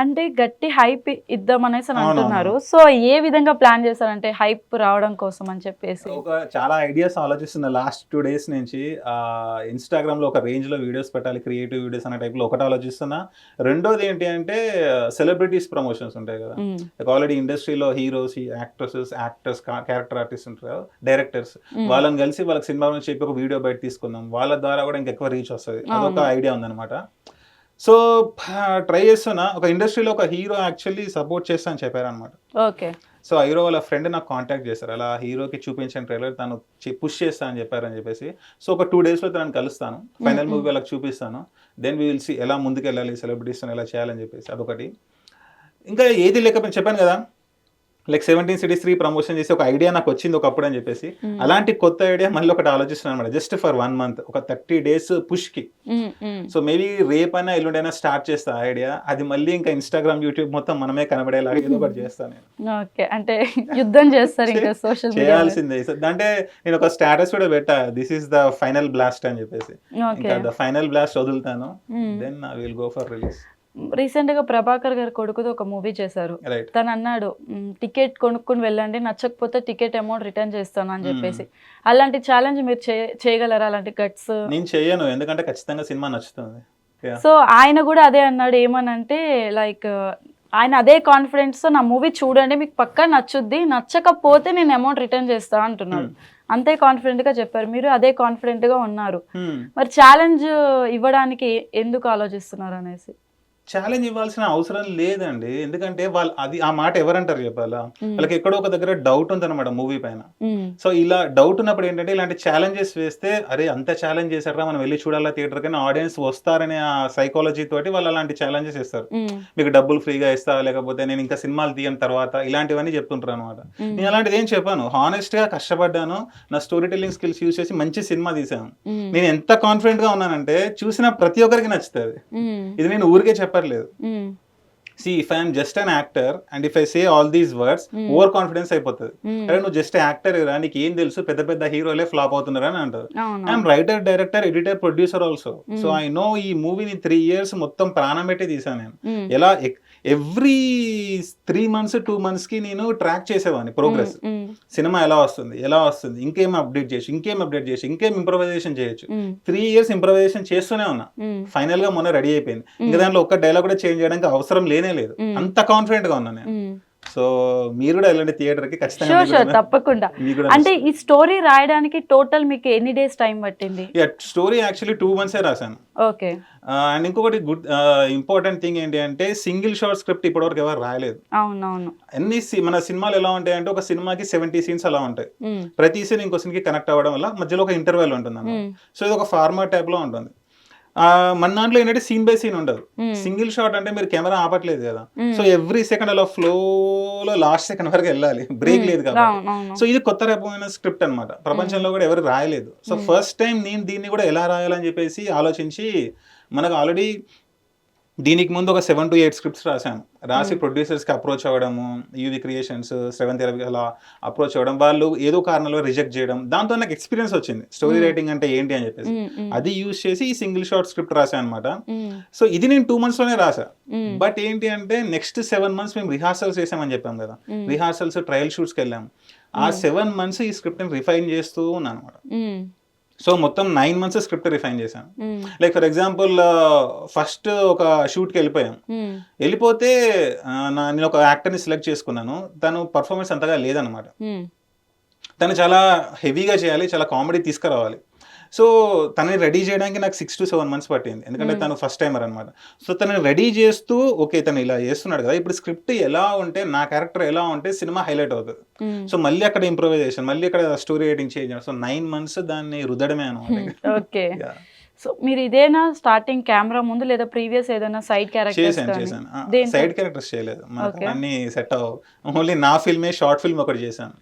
అంటే గట్టి హైప్ ఇద్దాం అనేసి అని. అంటున్నారు సో ఏ విధంగా ప్లాన్ చేశారంటే హైప్ రావడం కోసం అని చెప్పేసి ఒక చాలా ఐడియాస్ ఆలోచిస్తున్నా లాస్ట్ టూ డేస్ నుంచి ఇన్స్టాగ్రామ్లో ఒక రేంజ్లో వీడియోస్ పెట్టాలి క్రియేటివ్ వీడియోస్ అనే టైప్లో ఒకటి ఆలోచిస్తున్నా రెండోది ఏంటి అంటే సెలబ్రిటీస్ ప్రమోషన్స్ ఉంటాయి కదా. ఆల్రెడీ ఇండస్ట్రీలో heroes actresses actors character artist ఉంటారు డైరెక్టర్స్. వాళ్ళని కలిసి వాళ్ళకి సినిమా గురించి చెప్పి ఒక వీడియో బయట తీసుకుందాం వాళ్ళ ద్వారా కూడా ఇంకెక్కువ రీచ్ వస్తుంది అదొక. ఐడియా ఉందన్నమాట సో ట్రై చేస్తున్నా. ఒక ఇండస్ట్రీలో ఒక హీరో యాక్చువల్లీ సపోర్ట్ చేస్తా అని చెప్పారు అనమాట ఓకే. సో ఆ హీరో వాళ్ళ ఫ్రెండ్ నాకు కాంటాక్ట్ చేశారు. అలా హీరోకి చూపించిన ట్రైలర్ తను పుష్ చేస్తా అని చెప్పారని చెప్పేసి. సో ఒక టూ డేస్లో తనని కలుస్తాను. ఫైనల్. మూవీ వాళ్ళకి చూపిస్తాను. దెన్ వీ విల్ సి ఎలా ముందుకు వెళ్ళాలి సెలబ్రిటీస్ ఎలా చేయాలని చెప్పేసి అదొకటి. ఇంకా ఏది లేకపోయినా చెప్పాను కదా like seventeen cities three promotion చేసి ఒక ఐడియా నాకు వచ్చింది ఒకప్పుడు అని చెప్పేసి. అలాంటి కొత్త ఐడియా మళ్ళీ ఒకటి ఆలోచిస్తున్నాను అనమాట. జస్ట్ ఫర్ వన్ మంత్ ఒక థర్టీ డేస్ పుష్కి. Hmm, hmm. సో మేబీ రేపైనా ఎల్లుండైనా స్టార్ట్ చేస్తా ఐడియా. అది మళ్ళీ ఇంకా ఇన్స్టాగ్రామ్ యూట్యూబ్ మొత్తం మనమే కనబడేలాగా ఏదో ఒకటి చేస్తాను నేను. ఓకే అంటే యుద్ధం చేస్తారు ఇంకా సోషల్ చేయాల్సిందే. అంటే నేను ఒక స్టేటస్ కూడా పెట్టా. This is the final blast అని చెప్పేసి. ఇంకా the final blast వదులుతాను. Then I will go for release రీసెంట్గా ప్రభాకర్ గారి కొడుకుతో ఒక మూవీ చేశారు. తను అన్నాడు "మ్, టికెట్ కొనుక్కుని వెళ్ళండి నచ్చకపోతే టికెట్ అమౌంట్ రిటర్న్ చేస్తాను అని చెప్పేసి. అలాంటి ఛాలెంజ్ మీరు చేయగలరా అలాంటి గట్స్? నేను చెయ్యను ఎందుకంటే ఖచ్చితంగా సినిమా నచ్చుతుంది. సో ఆయన కూడా అదే అన్నాడు ఏమనంటే లైక్ ఆయన అదే కాన్ఫిడెన్స్తో నా మూవీ చూడండి మీకు పక్కా నచ్చుద్ది నచ్చకపోతే నేను అమౌంట్ రిటర్న్ చేస్తా అంటున్నాడు. అంతే కాన్ఫిడెంట్గా చెప్పారు మీరు అదే కాన్ఫిడెంట్గా ఉన్నారు. Hmm. మరి ఛాలెంజ్ ఇవ్వడానికి ఎందుకు ఆలోచిస్తున్నారు అనేసి? ఛాలెంజ్ ఇవ్వాల్సిన అవసరం లేదండి. ఎందుకంటే వాళ్ళు అది ఆ మాట ఎవరంటారు చెప్పాలా. వాళ్ళకి ఎక్కడో ఒక దగ్గర డౌట్ ఉందన్నమాట మూవీ పైన. సో ఇలా డౌట్ ఉన్నప్పుడు ఏంటంటే ఇలాంటి ఛాలెంజెస్ వేస్తే అరే అంత ఛాలెంజ్ చేశారా మనం వెళ్ళి చూడాలా థియేటర్ కానీ ఆడియన్స్ వస్తారనే ఆ సైకాలజీ తోటి వాళ్ళు అలాంటి ఛాలెంజెస్ ఇస్తారు మీకు డబ్బులు ఫ్రీగా ఇస్తా లేకపోతే నేను ఇంకా సినిమాలు తీయని తర్వాత ఇలాంటివన్నీ చెప్తుంటారు అనమాట నేను అలాంటిది ఏం చెప్పాను? హానెస్ట్గా కష్టపడ్డాను నా స్టోరీ టెల్లింగ్ స్కిల్స్ యూస్ చేసి మంచి సినిమా తీసాను నేను ఎంత కాన్ఫిడెంట్గా ఉన్నానంటే చూసిన ప్రతి ఒక్కరికి నచ్చుతుంది. ఇది నేను ఊరికే చెప్పట్లేదు. See if I'm just an actor and if I say all these words Hmm. Over confidence అయిపోతుంది. అరే నువ్వు జస్ట్ యాక్టర్ రా నీకు ఏం తెలుసు? పెద్ద పెద్ద హీరోలే ఫ్లాప్ అవుతున్నారు అని అంటారు. I'm writer director editor producer also so Hmm. I know ఈ మూవీని త్రీ ఇయర్స్ మొత్తం ప్రాణం పెట్టి తీసాను నేను. మ్, ఎలా ఎవ్రీ త్రీ మంత్స్ టూ మంత్స్కి నేను ట్రాక్ చేసేవాడిని ప్రోగ్రెస్ సినిమా ఎలా వస్తుంది ఎలా వస్తుంది ఇంకేం అప్డేట్ చేసి ఇంకేం అప్డేట్ చేసి ఇంకేం ఇంప్రవైజేషన్ చేయొచ్చు త్రీ ఇయర్స్ ఇంప్రవైజేషన్ చేస్తూనే ఉన్నా మ్. ఫైనల్గా మొన్న రెడీ అయిపోయింది ఇంకా. దాంట్లో ఒక్క డైలాగ్ కూడా చేంజ్ చేయడానికి అవసరం లేనే లేదు. అంత కాన్ఫిడెంట్గా ఉన్నా నేను. సో మీరు కూడా వెళ్ళండి థియేటర్కి ఖచ్చితంగా షూర్ షూర్ తప్పకుండా. అంటే ఈ స్టోరీ రాయడానికి టోటల్ మీకు ఎన్ని డేస్ టైం పట్టింది? స్టోరీ యాక్చువల్లీ టూ మంత్సే రాశాను. ఓకే. అండ్ ఇంకొకటి గుడ్ ఇంపార్టెంట్ థింగ్ ఏంటి అంటే సింగిల్ షార్ట్ స్క్రిప్ట్ ఇప్పటివరకు ఎవరు రాయలేదు. అవునవును. అన్ని మన సినిమాలు ఎలా ఉంటాయి అంటే ఒక సినిమాకి సెవెంటీ సీన్స్ అలా ఉంటాయి. ప్రతి సీన్ ఇంకో సీన్కి కనెక్ట్ అవ్వడం వల్ల మధ్యలో ఒక ఇంటర్వెల్ ఉంటుంది సో ఇది ఒక ఫార్మాట్ టైప్లో ఉంటుంది. మన దాంట్లో ఏంటంటే సీన్ బై సీన్ ఉండదు. సింగిల్ షాట్ అంటే మీరు కెమెరా ఆపట్లేదు కదా. సో ఎవ్రీ సెకండ్ అలా ఫ్లో లో లాస్ట్ సెకండ్ వరకు వెళ్ళాలి. బ్రేక్ మ్, లేదు కాబట్టి. సో ఇది కొత్త రకమైన స్క్రిప్ట్ అన్నమాట. ప్రపంచంలో కూడా ఎవరు రాయలేదు. సో. ఫస్ట్ టైం నేను దీన్ని కూడా ఎలా రాయాలని చెప్పేసి ఆలోచించి మనకు ఆల్రెడీ దీనికి ముందు ఒక సెవెన్ టు ఎయిట్ స్క్రిప్ట్స్ రాశాను. రాసి. ప్రొడ్యూసర్స్కి అప్రోచ్ అవ్వడము యూవి క్రియేషన్స్ సెవెంత్ ఇయర్ అలా అప్రోచ్ అవ్వడం వాళ్ళు ఏదో కారణంలో రిజెక్ట్ చేయడం దాంతో నాకు ఎక్స్పీరియన్స్ వచ్చింది. స్టోరీ. రైటింగ్ అంటే ఏంటి అని చెప్పేసి. మ్, అది యూజ్ చేసి ఈ సింగిల్ షార్ట్ స్క్రిప్ట్ రాశాను అనమాట సో ఇది నేను టూ మంత్స్లోనే రాసా మ్, బట్ ఏంటి అంటే నెక్స్ట్ సెవెన్ మంత్స్ మేము రిహార్సల్స్ చేసామని చెప్పాం కదా. రిహార్సల్స్ ట్రయల్ షూట్స్కి వెళ్ళాము ఆ. సెవెన్ మంత్స్ ఈ స్క్రిప్ట్ని రిఫైన్ చేస్తూ ఉన్నాను అనమాట సో మొత్తం నైన్ మంత్స్ స్క్రిప్ట్ రిఫైన్ చేశాను. లైక్ ఫర్ ఎగ్జాంపుల్ ఫస్ట్ ఒక షూట్కి వెళ్ళిపోయాం. మ్, వెళ్ళిపోతే నేను ఒక యాక్టర్ని సెలెక్ట్ చేసుకున్నాను. తను పర్ఫార్మెన్స్ అంతగా లేదనమాట మ్, తను చాలా హెవీగా చేయాలి చాలా కామెడీ తీసుకురావాలి. సో తనని రెడీ చేయడానికి నాకు సిక్స్ టు సెవెన్ మంత్స్ పట్టింది. ఎందుకంటే Hmm. తను ఫస్ట్ టైమర్ అనమాట సో తనని రెడీ చేస్తూ ఓకే తను ఇలా చేస్తున్నాడు కదా. ఇప్పుడు స్క్రిప్ట్ ఎలా ఉంటే నా క్యారెక్టర్ ఎలా ఉంటే సినిమా హైలైట్ అవుతుంది. మ్. సో మళ్ళీ అక్కడ ఇంప్రూవైజేషన్ మళ్ళీ అక్కడ story writing change so nine months దాన్ని రుద్దడమే అనమాట ఓకే సో మీరు ఇదేనా స్టార్టింగ్ కెమెరా ముందు లేదా ప్రీవియస్ ఏదైనా సైడ్ క్యారెక్టర్స్ చేశాను చేశాను? సైడ్ క్యారెక్టర్స్ చేయలేదు. అన్ని సెట్ అవ్వవు. ఓన్లీ నా ఫిల్మే షార్ట్ ఫిల్మ్ ఒకటి చేశాను.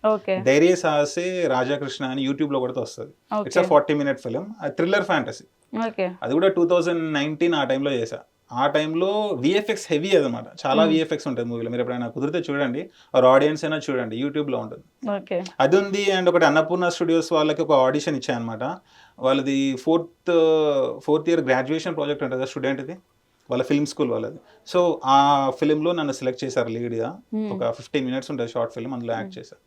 ధైర్య సాహసే రాజాకృష్ణ అని యూట్యూబ్లో కూడా వస్తుంది it's forty minute film thriller fantasy అది కూడా టూ థౌజండ్ నైన్టీన్ ఆ టైంలో చేశా. ఆ టైంలో విఎఫ్ఎక్స్ హెవీ అదనమాట చాలా. విఎఫ్ఎక్స్ ఉంటుంది మూవీలో. మీరు ఎప్పుడైనా కుదిరితే చూడండి. ఆర్ ఆడియన్స్ అయినా చూడండి. యూట్యూబ్లో ఉంటుంది. అది ఉంది అండ్ ఒకటి అన్నపూర్ణ స్టూడియోస్ వాళ్ళకి ఒక ఆడిషన్ ఇచ్చాయన్నమాట. వాళ్ళది fourth fourth year graduation project ఉంటుంది స్టూడెంట్ది వాళ్ళ ఫిల్మ్ స్కూల్ వాళ్ళది. సో ఆ ఫిలింలో నన్ను సెలెక్ట్ చేశారు లీడ్గా ఒక ఫిఫ్టీన్ మినిట్స్ ఉంటుంది షార్ట్ ఫిల్మ్ అందులో యాక్ట్ చేశాను